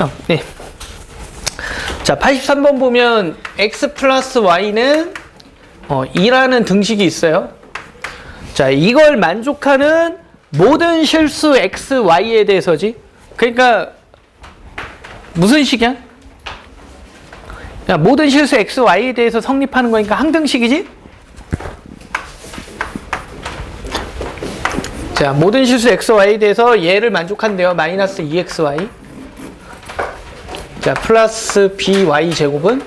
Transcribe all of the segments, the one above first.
어, 네. 자, 83번 보면 x 플러스 y는 어, 2라는 등식이 있어요. 자, 이걸 만족하는 모든 실수 x, y에 대해서지. 그러니까 무슨 식이야? 야, 모든 실수 x, y에 대해서 성립하는 거니까 항등식이지? 자, 모든 실수 x, y에 대해서 얘를 만족한대요. 마이너스 2xy. 자, 플러스 by 제곱은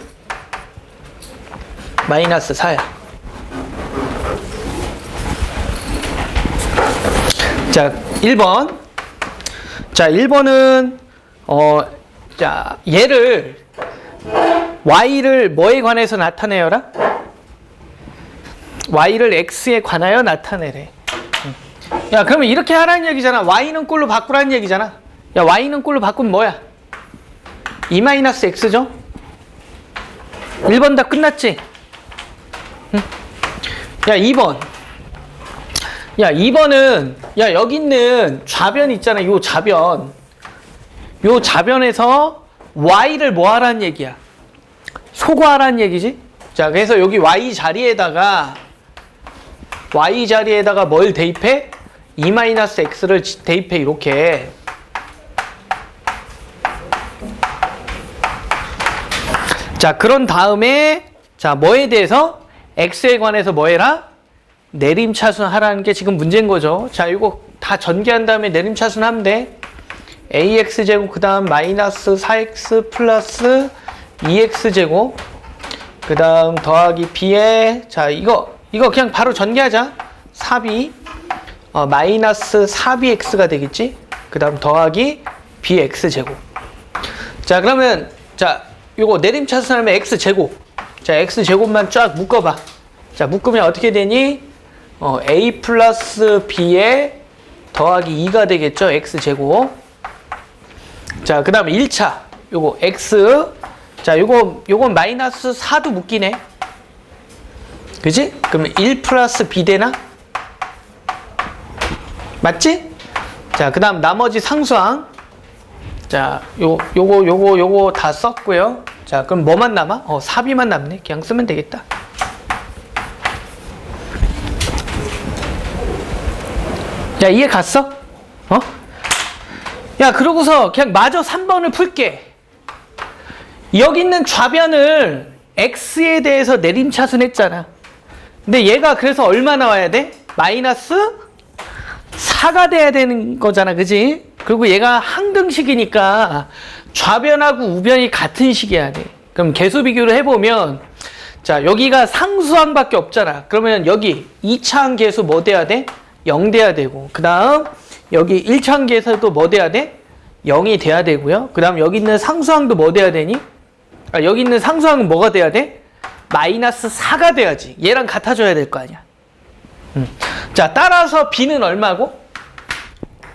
마이너스 4야. 자, 1번. 자, 1번은 어, 자, 얘를 y를 뭐에 관해서 나타내어라? y를 x에 관하여 나타내래. 야, 그러면 이렇게 하라는 얘기잖아. y는 꼴로 바꾸라는 얘기잖아. 야, y는 꼴로 바꾸면 뭐야? 2-x죠? 1번 다 끝났지? 응? 야, 2번. 야, 2번은, 야, 여기 있는 좌변 있잖아. 요 좌변. 요 좌변에서 y를 뭐 하라는 얘기야? 소거하라는 얘기지? 자, 그래서 여기 y 자리에다가, y 자리에다가 뭘 대입해? 2-x를 대입해, 이렇게. 자, 그런 다음에 자, 뭐에 대해서 x에 관해서 뭐 해라? 내림차순 하라는 게 지금 문제인 거죠. 자, 이거 다 전개한 다음에 내림차순 하면 돼. ax 제곱 그다음 마이너스 4x 플러스 2x 제곱 그다음 더하기 b에 자, 이거 이거 그냥 바로 전개하자. 4b 어, 마이너스 4bx가 되겠지? 그다음 더하기 bx 제곱. 자, 그러면 자, 요거 내림차순하면 x 제곱. 자, x 제곱만 쫙 묶어봐. 자, 묶으면 어떻게 되니? 어, a 플러스 b에 더하기 2가 되겠죠? x 제곱. 자, 그 다음에 1차. 요거 x. 자, 요거, 요건 마이너스 4도 묶이네. 그지? 그러면 1 플러스 b 되나? 맞지? 자, 그 다음 나머지 상수항. 자, 요, 요거, 요거, 요거 다 썼고요. 자, 그럼 뭐만 남아? 어, 사비만 남네. 그냥 쓰면 되겠다. 야, 이해 갔어? 어? 야, 그러고서 그냥 마저 3번을 풀게. 여기 있는 좌변을 x에 대해서 내림차순 했잖아. 근데 얘가 그래서 얼마 나와야 돼? 마이너스 4가 돼야 되는 거잖아. 그지? 그리고 얘가 항등식이니까 좌변하고 우변이 같은 식이어야 돼. 그럼 개수 비교를 해보면 자 여기가 상수항밖에 없잖아. 그러면 여기 2차항 계수 뭐 돼야 돼? 0 돼야 되고 그 다음 여기 1차항 계수도 뭐 돼야 돼? 0이 돼야 되고요. 그 다음 여기 있는 상수항도 뭐 돼야 되니? 아, 여기 있는 상수항은 뭐가 돼야 돼? 마이너스 4가 돼야지. 얘랑 같아져야 될 거 아니야. 음. 자 따라서 b는 얼마고?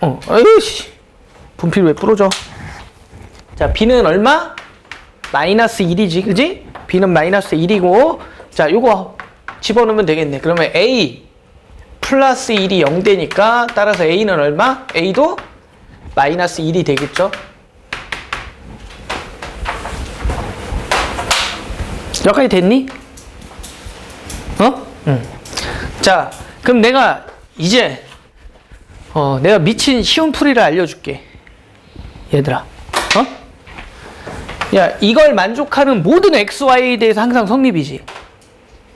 어, 에이씨. 분필 왜 부러져? 자, b는 얼마? 마이너스 1이지, 그지? b는 마이너스 1이고, 자, 요거 집어넣으면 되겠네. 그러면 a 플러스 1이 0 되니까, 따라서 a는 얼마? a도 마이너스 1이 되겠죠? 여기까지 됐니? 어? 응. 자, 그럼 내가 이제 어, 내가 미친 쉬운 풀이를 알려줄게. 얘들아. 어? 야, 이걸 만족하는 모든 XY에 대해서 항상 성립이지.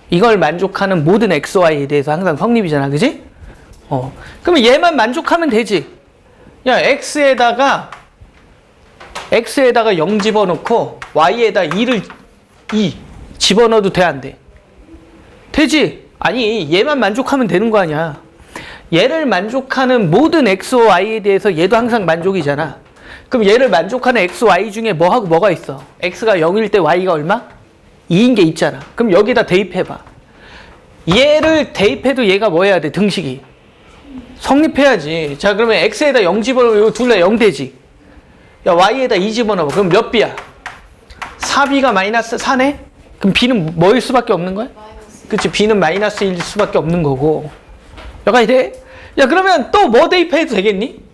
이걸 만족하는 모든 XY에 대해서 항상 성립이잖아. 그지? 어. 그러면 얘만 만족하면 되지. 야, X에다가, X에다가 0 집어넣고, Y에다 2를, 2 집어넣어도 돼, 안 돼? 되지? 아니, 얘만 만족하면 되는 거 아니야. 얘를 만족하는 모든 x, y에 대해서 얘도 항상 만족이잖아. 그럼 얘를 만족하는 x, y 중에 뭐하고 뭐가 있어? x가 0일 때 y가 얼마? 2인 게 있잖아. 그럼 여기다 대입해봐. 얘를 대입해도 얘가 뭐 해야 돼? 등식이. 성립해야지. 자, 그러면 x에다 0 집어넣으면 둘다 0 되지. 야, y에다 2 집어넣어. 그럼 몇 b야? 4b가 마이너스 4네? 그럼 b는 뭐일 수밖에 없는 거야? 그치, b는 마이너스일 수밖에 없는 거고. 여기까지 돼? 야 그러면 또 뭐 대입해도 되겠니?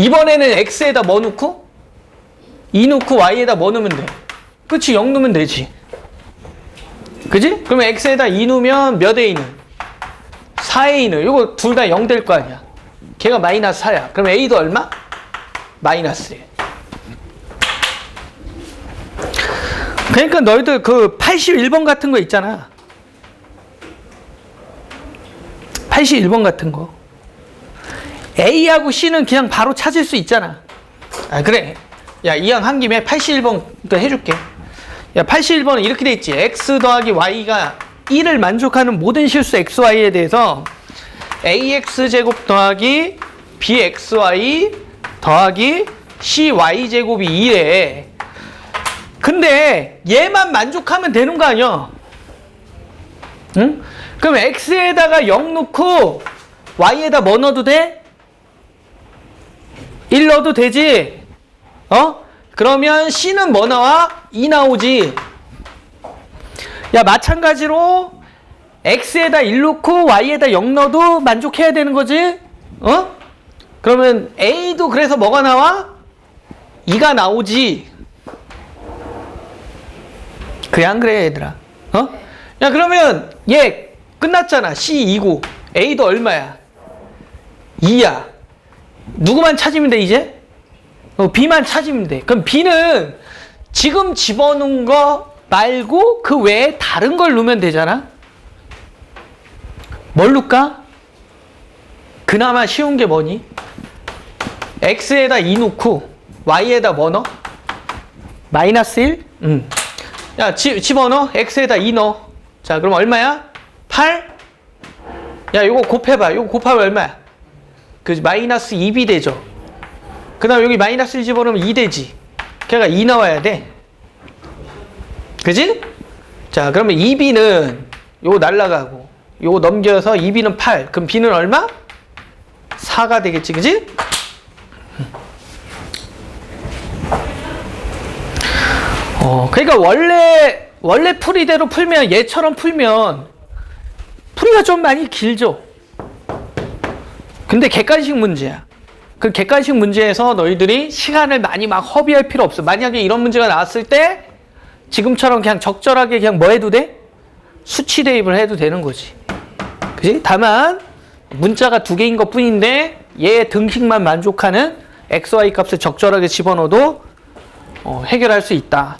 이번에는 x에다 뭐 넣고? 2 넣고 y에다 뭐 넣으면 돼? 그치 0 넣으면 되지 그지? 그러면 x에다 2 넣으면 몇 a는? 4a는 이거 둘 다 0 될 거 아니야 걔가 마이너스 4야 그럼 a도 얼마? 마이너스 1 그러니까 너희들 그 81번 같은 거 있잖아 81번 같은 거 A하고 C는 그냥 바로 찾을 수 있잖아. 아, 그래. 야, 이왕 한 김에 81번도 해줄게. 야, 81번은 이렇게 돼 있지. X 더하기 Y가 1을 만족하는 모든 실수 XY에 대해서 AX제곱 더하기 BXY 더하기 CY제곱이 2래. 근데 얘만 만족하면 되는 거 아니야? 응? 그럼 X에다가 0 넣고 Y에다 뭐 넣어도 돼? 1 넣어도 되지? 어? 그러면 C는 뭐 나와? 2 나오지. 야, 마찬가지로 X에다 1 넣고 Y에다 0 넣어도 만족해야 되는 거지? 어? 그러면 A도 그래서 뭐가 나와? 2가 나오지. 그래, 안 그래, 얘들아? 어? 야, 그러면 얘 끝났잖아. C2고. A도 얼마야? 2야. 누구만 찾으면 돼, 이제? 어, B만 찾으면 돼. 그럼 B는 지금 집어넣은 거 말고 그 외에 다른 걸 넣으면 되잖아? 뭘 넣을까? 그나마 쉬운 게 뭐니? X에다 2 넣고 Y에다 뭐 넣어? 마이너스 1? 응. 야, 지, 집어넣어. X에다 2 넣어. 자, 그럼 얼마야? 8? 야, 이거 곱해봐. 이거 곱하면 얼마야? 그 마이너스 2b 되죠. 그 다음 여기 마이너스 1 집어넣으면 2 되지. 걔가 2 나와야 돼. 그지? 자, 그러면 2b는 요거 날라가고 요거 넘겨서 2b는 8. 그럼 b는 얼마? 4가 되겠지. 그지? 어, 그러니까 원래 원래 풀이대로 풀면 얘처럼 풀면 풀이가 좀 많이 길죠. 근데 객관식 문제야. 그 객관식 문제에서 너희들이 시간을 많이 막 허비할 필요 없어. 만약에 이런 문제가 나왔을 때 지금처럼 그냥 적절하게 그냥 뭐 해도 돼? 수치 대입을 해도 되는 거지. 그지? 다만 문자가 두 개인 것 뿐인데 얘 등식만 만족하는 x, y 값을 적절하게 집어넣어도 어, 해결할 수 있다.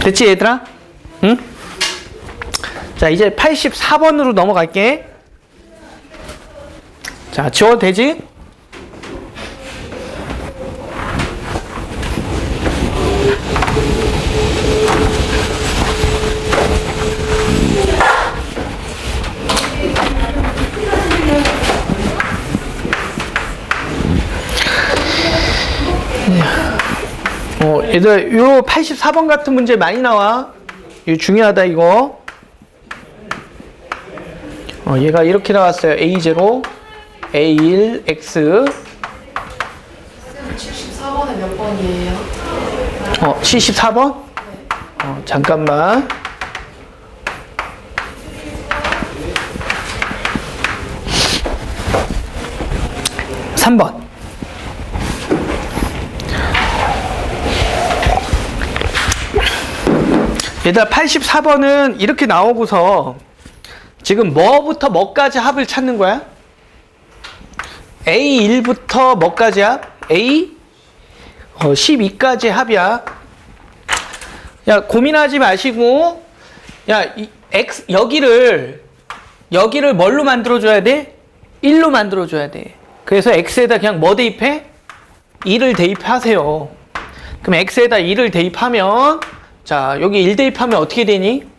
됐지 얘들아? 응? 자 이제 84번으로 넘어갈게 자 지워도 되지? 어, 얘들 요 84번 같은 문제 많이 나와. 이거 중요하다 이거. 어, 얘가 이렇게 나왔어요. A0, A1, X. 74번에 몇 번이에요? 어, 74번? 어, 잠깐만. 삼번 얘들아 84번은 이렇게 나오고서 지금 뭐부터 뭐까지 합을 찾는 거야? A1부터 뭐까지 합? A 어, 12까지 합이야. 야, 고민하지 마시고, 야, 이 X, 여기를, 여기를 뭘로 만들어줘야 돼? 1로 만들어줘야 돼. 그래서 X에다 그냥 뭐 대입해? 2를 대입하세요. 그럼 X에다 2를 대입하면, 자, 여기 1 대입하면 어떻게 되니?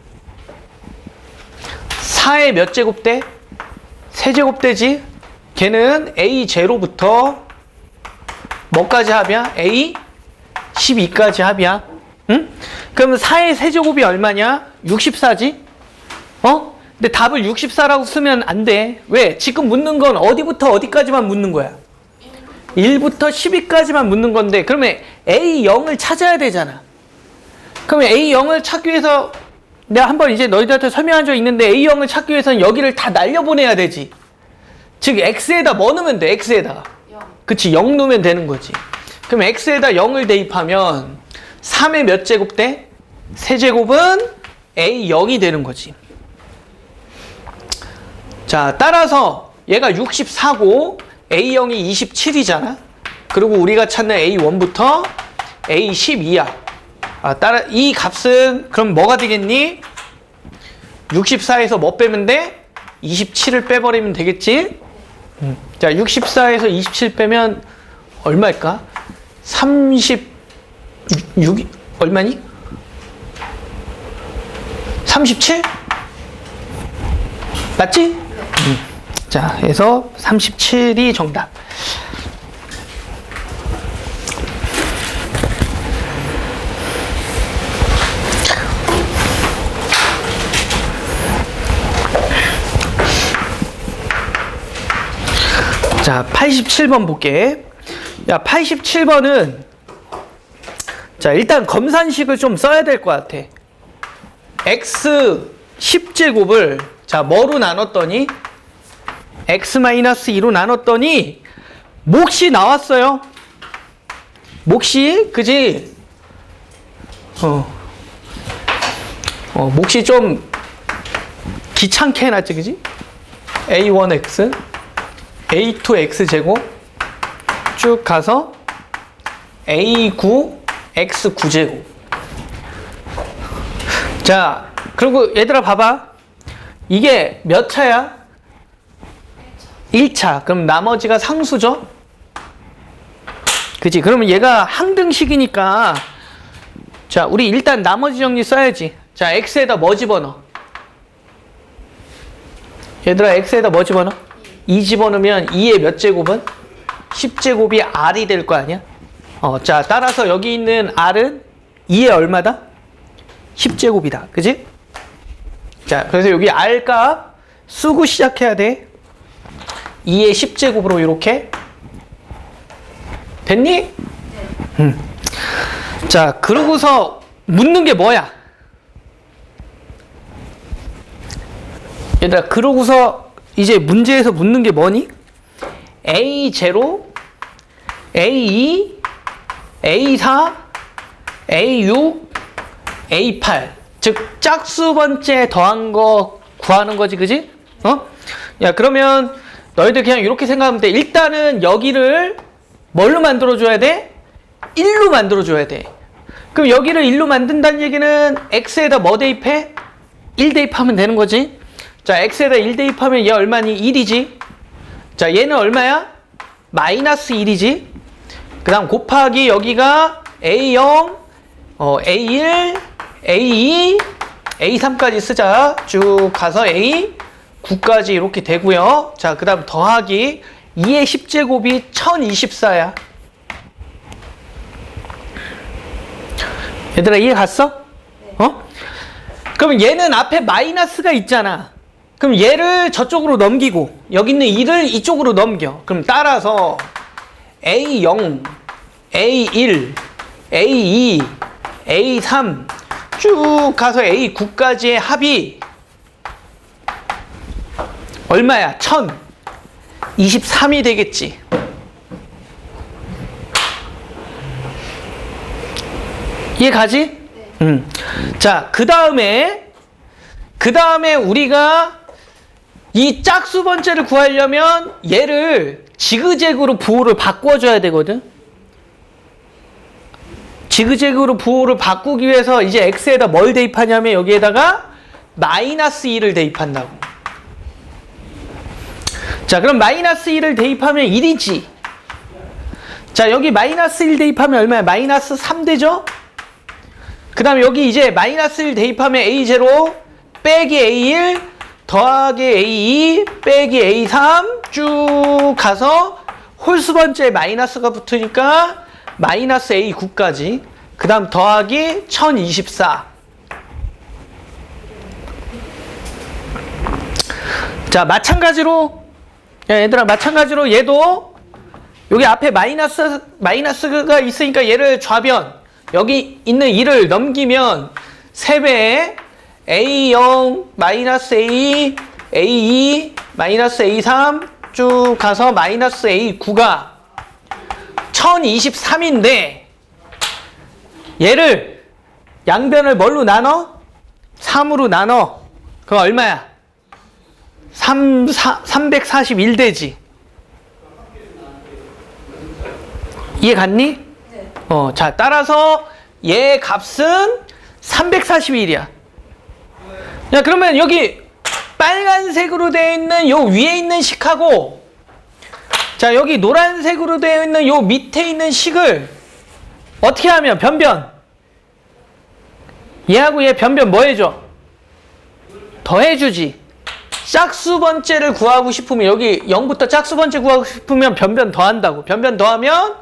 4의 몇 제곱대? 세제곱대지? 걔는 A0부터 뭐까지 합이야? A 12까지 합이야. 응? 그럼 4의 세제곱이 얼마냐? 64지? 어? 근데 답을 64라고 쓰면 안 돼. 왜? 지금 묻는 건 어디부터 어디까지만 묻는 거야? 1부터 12까지만 묻는 건데 그러면 A0을 찾아야 되잖아. 그러면 A0을 찾기 위해서 내가 한번 이제 너희들한테 설명한 적 있는데 A형을 찾기 위해서는 여기를 다 날려보내야 되지. 즉 X에다 뭐 넣으면 돼? X에다가. 0. 그치 0 넣으면 되는 거지 그럼 x에다 0을 대입하면 3의 몇 제곱 돼? 세제곱은 a0이 되는 거지 자 따라서 얘가 64고 a0이 27이잖아 그리고 우리가 찾는 a1부터 a12야 아, 따라 이 값은 그럼 뭐가 되겠니? 64에서 뭐 빼면 돼? 27을 빼버리면 되겠지? 음. 자, 64에서 27 빼면 얼마일까? 36, 얼마니? 37? 맞지? 음. 자, 해서 37이 정답. 자, 87번 볼게. 야, 87번은 자, 일단 검산식을 좀 써야 될 것 같아. x 10제곱을 자, 뭐로 나눴더니 x-2로 나눴더니 몫이 나왔어요. 몫이 그지? 어. 어, 몫이 좀 귀찮게 해놨지, 그지? a1x a2x 제곱 쭉 가서 a9 x9 제곱. 자 그리고 얘들아 봐봐. 이게 몇 차야? 1차. 그럼 나머지가 상수죠? 그치? 그러면 얘가 항등식이니까. 자 우리 일단 나머지 정리 써야지. 자 x에다 뭐 집어넣어? 얘들아 x에다 뭐 집어넣어? 2 집어넣으면 2의 몇 제곱은? 10제곱이 r이 될 거 아니야? 어, 자, 따라서 여기 있는 r은 2의 얼마다? 10제곱이다. 그지? 자, 그래서 여기 r 값 쓰고 시작해야 돼. 2의 10제곱으로 이렇게. 됐니? 음. 자, 그러고서 묻는 게 뭐야? 얘들아, 그러고서 이제 문제에서 묻는 게 뭐니? A0, A2, A4, A6, A8. 즉, 짝수 번째 더한 거 구하는 거지, 그지? 어? 야, 그러면 너희들 그냥 이렇게 생각하면 돼. 일단은 여기를 뭘로 만들어줘야 돼? 1로 만들어줘야 돼. 그럼 여기를 1로 만든다는 얘기는 x에다 뭐 대입해? 1 대입하면 되는 거지. 자, x에다 1 대입하면 얘 얼마니? 1이지. 자, 얘는 얼마야? 마이너스 1이지. 그 다음 곱하기 여기가 A0, 어, A1, A2, A3까지 쓰자. 쭉 가서 A9까지 이렇게 되고요. 자, 그 다음 더하기 2의 10제곱이 1024야. 얘들아 이해 갔어? 어? 그럼 얘는 앞에 마이너스가 있잖아. 그럼 얘를 저쪽으로 넘기고 여기 있는 2를 이쪽으로 넘겨. 그럼 따라서 A0, A1, A2, A3 쭉 가서 A9까지의 합이 얼마야? 1023이 되겠지. 이해 가지? 음. 자, 그 다음에, 그 다음에 우리가 이 짝수 번째를 구하려면 얘를 지그재그로 부호를 바꿔줘야 되거든. 지그재그로 부호를 바꾸기 위해서 이제 x에다 뭘 대입하냐면 여기에다가 마이너스 2를 대입한다고. 자, 그럼 마이너스 2를 대입하면 1이지. 자, 여기 마이너스 1 대입하면 얼마야? 마이너스 3 되죠? 그 다음에 여기 이제 마이너스 1 대입하면 A0 빼기 A1 더하기 A2 빼기 A3 쭉 가서 홀수 번째 마이너스가 붙으니까 마이너스 A9까지. 그 다음 더하기 1024 자 마찬가지로 야, 얘들아 마찬가지로 얘도 여기 앞에 마이너스 마이너스가 있으니까 얘를 좌변 여기 있는 2를 넘기면 3배에 A0 마이너스 A A2 마이너스 A3 쭉 가서 마이너스 A9가 1023인데 얘를 양변을 뭘로 나눠? 3으로 나눠. 그럼 얼마야? 3, 4, 341대지. 이해 갔니? 네. 어, 자, 따라서 얘 값은 341이야. 야, 그러면 여기 빨간색으로 되어 있는 요 위에 있는 식하고 자, 여기 노란색으로 되어 있는 요 밑에 있는 식을 어떻게 하면 변변 얘하고 얘 변변 뭐 해줘? 더해주지. 짝수 번째를 구하고 싶으면 여기 0부터 짝수 번째 구하고 싶으면 변변 더한다고. 변변 더하면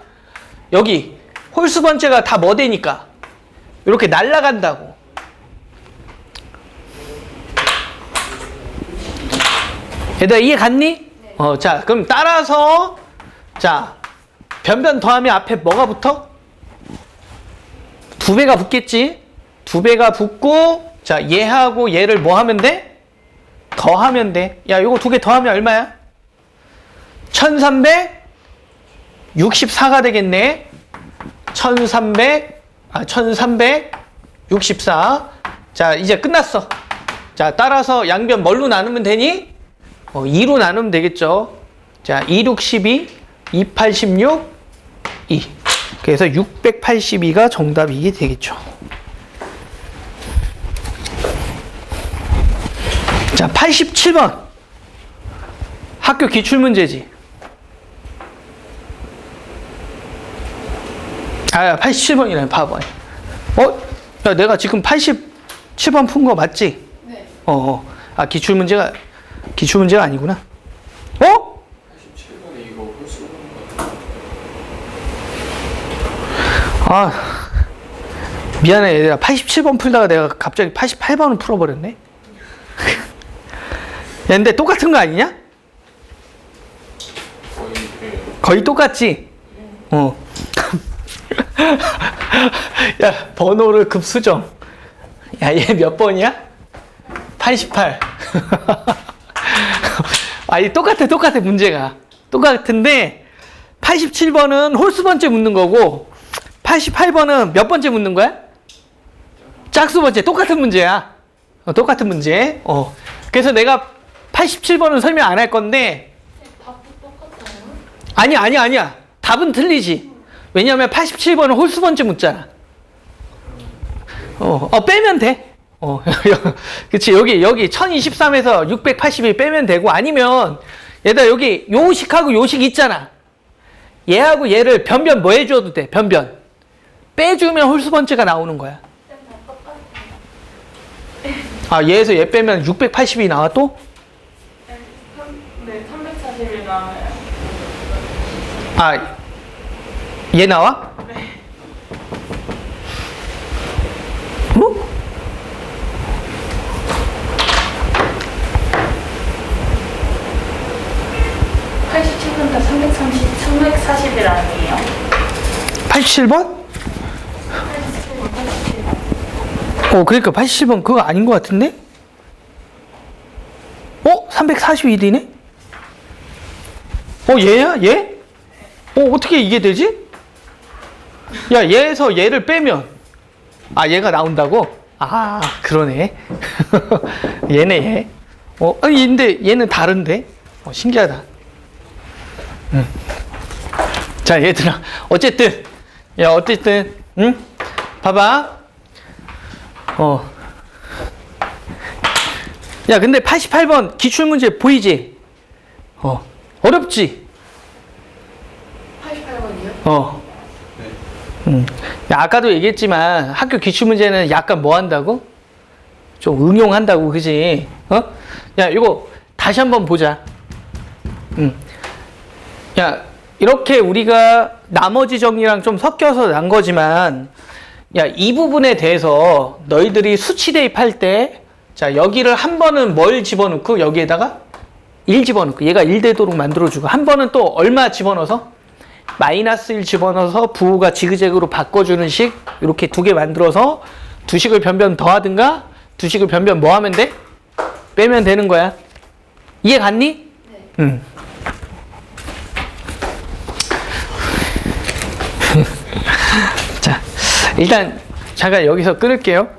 여기 홀수 번째가 다 뭐 되니까 이렇게 날라간다고. 얘들아 이해 갔니? 어, 자, 그럼 따라서 자, 변변 더하면 앞에 뭐가 붙어? 두 배가 붙겠지? 두 배가 붙고 자, 얘하고 얘를 뭐 하면 돼? 더하면 돼. 야, 이거 두 개 더하면 얼마야? 1364가 되겠네. 1300, 아, 1364. 자, 이제 끝났어. 자, 따라서 양변 뭘로 나누면 되니? 어, 2로 나누면 되겠죠. 자, 2, 6, 12, 2, 8, 16, 2. 그래서 682가 정답이 되겠죠. 자, 87번. 학교 기출문제지. 아, 87번이네, 바보. 어? 야, 내가 지금 87번 푼 거 맞지? 네. 어, 어. 아, 기출문제가, 기출 문제가 아니구나. 어? 87번에 이거 홀수 아, 미안해, 얘들아. 87번 풀다가 내가 갑자기 88번을 풀어버렸네. 야, 근데 똑같은 거 아니냐? 거의 똑같지? 어. 야, 번호를 급수정. 야, 얘 몇 번이야? 88. 아니, 똑같아, 똑같아, 문제가. 똑같은데, 87번은 홀수 번째 묻는 거고, 88번은 몇 번째 묻는 거야? 짝수 번째. 똑같은 문제야. 어, 똑같은 문제. 어. 그래서 내가 87번은 설명 안 할 건데, 답도 똑같아요? 아니야. 답은 틀리지. 왜냐면 87번은 홀수 번째 묻잖아. 어, 어, 빼면 돼. 어, 그치. 여기, 여기 1023에서 681 빼면 되고, 아니면, 얘들아, 여기 요식하고 요식 있잖아. 얘하고 얘를 변변 뭐 해줘도 돼, 변변. 빼주면 홀수 번째가 나오는 거야. 아, 얘에서 얘 빼면 680이 나와 또? 네, 340이 나와요. 아, 얘 나와? 330, 340일 아니에요? 87번? 87분, 87분. 어, 그러니까 87번 그거 아닌 것 같은데? 어? 341이네? 어, 얘야? 얘? 어, 어떻게 이게 되지? 야, 얘에서 얘를 빼면, 아, 얘가 나온다고? 아, 그러네. 얘네, 얘. 어, 아니, 근데 얘는 다른데? 어, 신기하다. 응. 자, 얘들아. 어쨌든, 야, 어쨌든, 응? 봐봐. 어. 야, 근데 88번 기출문제 보이지? 어. 어렵지? 88번이요? 어. 음. 야, 아까도 얘기했지만 학교 기출문제는 약간 뭐 한다고? 좀 응용한다고, 그지? 어? 야, 이거 다시 한번 보자. 음. 야, 이렇게 우리가 나머지 정리랑 좀 섞여서 난 거지만, 야, 이 부분에 대해서 너희들이 수치 대입할 때, 자, 여기를 한 번은 뭘 집어넣고, 여기에다가 1 집어넣고, 얘가 1 되도록 만들어주고, 한 번은 또 얼마 집어넣어서? 마이너스 1 집어넣어서 부호가 지그재그로 바꿔주는 식, 이렇게 두 개 만들어서 두 식을 변변 더하든가, 두 식을 변변 뭐 하면 돼? 빼면 되는 거야. 이해 갔니? 네. 응. 자, 일단 잠깐 여기서 끊을게요.